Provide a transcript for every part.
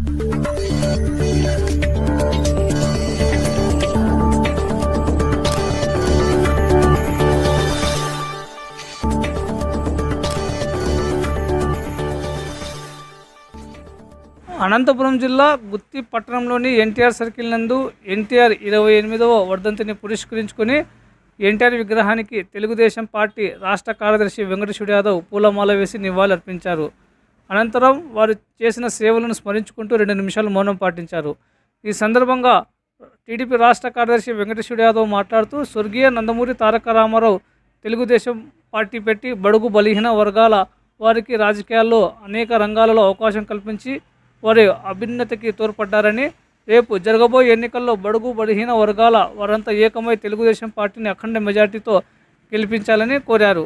అనంతపురం జిల్లా గుత్తి పట్టణంలోని ఎన్టీఆర్ సర్కిల్ నందు ఎన్టీఆర్ ఇరవై ఎనిమిదవ వర్ధంతిని పురస్కరించుకుని ఎన్టీఆర్ విగ్రహానికి తెలుగుదేశం పార్టీ రాష్ట్ర కార్యదర్శి వెంకటేశ్వర యాదవ్ పూలమాల వేసి నివాళులర్పించారు. అనంతరం వారు చేసిన సేవలను స్మరించుకుంటూ రెండు నిమిషాలు మౌనం పాటించారు. ఈ సందర్భంగా టీడీపీ రాష్ట్ర కార్యదర్శి వెంకటేశ్వర యాదవ్ మాట్లాడుతూ స్వర్గీయ నందమూరి తారక రామారావు తెలుగుదేశం పార్టీ పెట్టి బడుగు బలహీన వర్గాల వారికి రాజకీయాల్లో అనేక రంగాలలో అవకాశం కల్పించి వారి అభ్యున్నతికి తోడ్పడ్డారని రేపు జరగబోయే ఎన్నికల్లో బడుగు బలహీన వర్గాల వారంతా ఏకమై తెలుగుదేశం పార్టీని అఖండ మెజార్టీతో గెలిపించాలని కోరారు.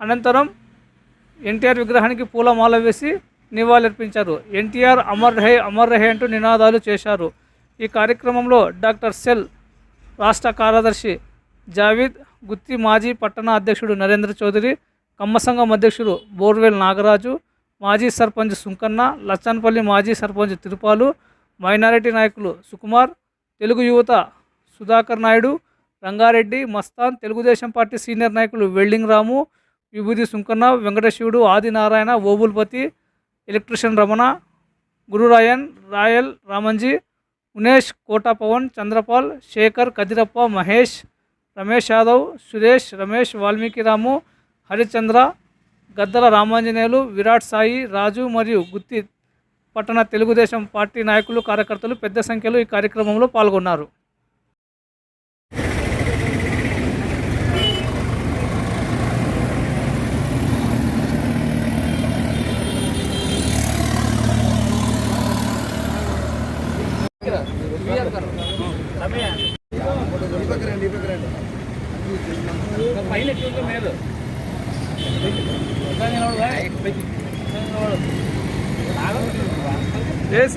అనంతరం ఎన్టీఆర్ విగ్రహానికి పూలమాల వేసి నివాళులర్పించారు. ఎన్టీఆర్ అమర్ రహే అమర్ రహే అంటూ నినాదాలు చేశారు. ఈ కార్యక్రమంలో డాక్టర్ సెల్ రాష్ట్ర కార్యదర్శి జావీద్ గుత్తి మాజీ పట్టణ అధ్యక్షుడు నరేంద్ర చౌదరి కమ్మసంఘం అధ్యక్షుడు బోర్వెల్ నాగరాజు మాజీ సర్పంచ్ సుంకన్న లచ్చన్పల్లి మాజీ సర్పంచ్ తిరుపాలు మైనారిటీ నాయకులు సుకుమార్ తెలుగు యువత సుధాకర్ నాయుడు రంగారెడ్డి మస్తాన్ తెలుగుదేశం పార్టీ సీనియర్ నాయకులు welding Ramu Vibhuti Sunkanna Venkatashivudu Adinarayana Obulapathi electrician Ramana Gururayan Royal Ramanji Unesh Kota Pavan Chandrapal Sekhar Kadirappa Mahesh Ramesh Yadav Suresh Ramesh Valmiki Ramu Harichandra Gaddala Ramanjaneyulu Virat Sai Raju మరియు గుత్తి పట్టణ Telugu Desam party నాయకులు కార్యకర్తలు పెద్ద సంఖ్యలో ఈ కార్యక్రమంలో పాల్గొన్నారు. Yes.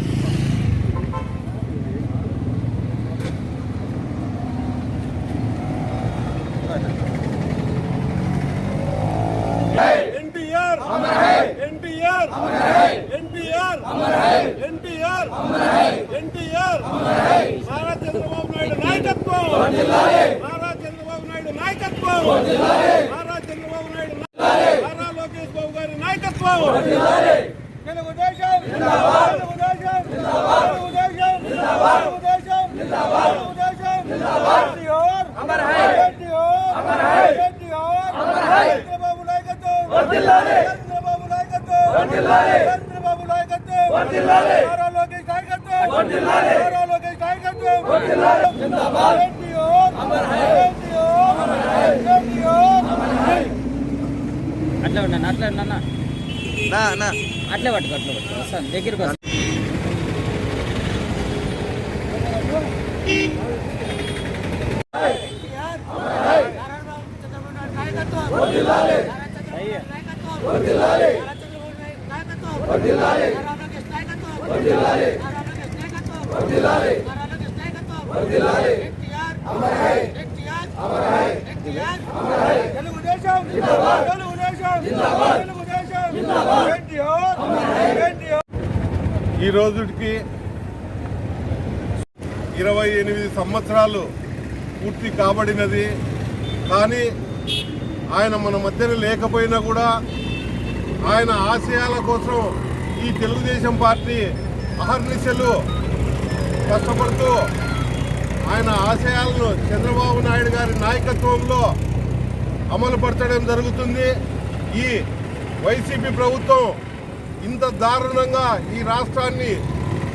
NTR NTR NTR NTR NTR Nara Chandrababu Naidu నాయకత్వం నారా చంద్రబాబు నాయుడు నాయకత్వం నారా చంద్రబాబు నాయుడు నారా లోకేష్ బాబు గారి నాయకత్వం తెలుగుదేశం తెలుగుదేశం తెలుగుదేశం తెలుగుదేశం తెలుగుదేశం అమర్ హై అమర్ హై అమర్ హై చంద్రబాబు నాయకత్వం చంద్రబాబు నాయకత్వం నారా లోకేష్ నాయకత్వం నారా లోకేష్ నాయకత్వం జిందాబాద్. అట్లా ఉన్నాను అట్లా ఉన్నా నా నా. అట్లే పట్టుకో అట్లా పట్టుకో. వస్తాను దగ్గరికి వస్తాను. తెలుగుదేశం ఎన్టీఆర్ ఎన్టీఆర్ ఈ రోజుకి ఇరవై ఎనిమిది సంవత్సరాలు పూర్తి కాబడినది. కానీ ఆయన మన మధ్యన లేకపోయినా కూడా ఆయన ఆశయాల కోసం ఈ తెలుగుదేశం పార్టీ అహర్నిశలు కష్టపడుతూ ఆయన ఆశయాలను చంద్రబాబు నాయుడు గారి నాయకత్వంలో అమలుపరచడం జరుగుతుంది. ఈ వైసీపీ ప్రభుత్వం ఇంత దారుణంగా ఈ రాష్ట్రాన్ని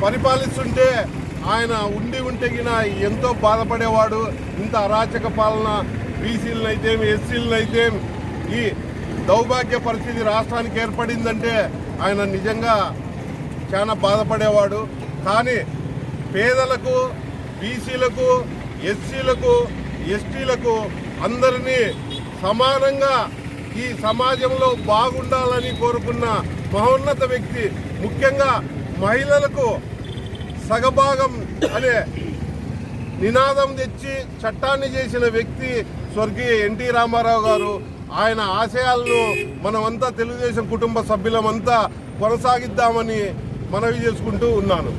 పరిపాలిస్తుంటే ఆయన ఉండి ఉంటగిన ఎంతో బాధపడేవాడు. ఇంత అరాచక పాలన బీసీలను ఎస్సీలనైతే ఈ దౌర్భాగ్య పరిస్థితి రాష్ట్రానికి ఏర్పడిందంటే ఆయన నిజంగా చాలా బాధపడేవాడు. కానీ పేదలకు బీసీలకు ఎస్సీలకు ఎస్టీలకు అందరినీ సమానంగా ఈ సమాజంలో బాగుండాలని కోరుకున్న మహోన్నత వ్యక్తి ముఖ్యంగా మహిళలకు సగభాగం అనే నినాదం తెచ్చి చట్టాన్ని చేసిన వ్యక్తి స్వర్గీయ ఎన్టీ రామారావు గారు. ఆయన ఆశయాలను మనమంతా తెలుగుదేశం కుటుంబ సభ్యులమంతా కొనసాగిద్దామని మనవి చేసుకుంటూ ఉన్నాను.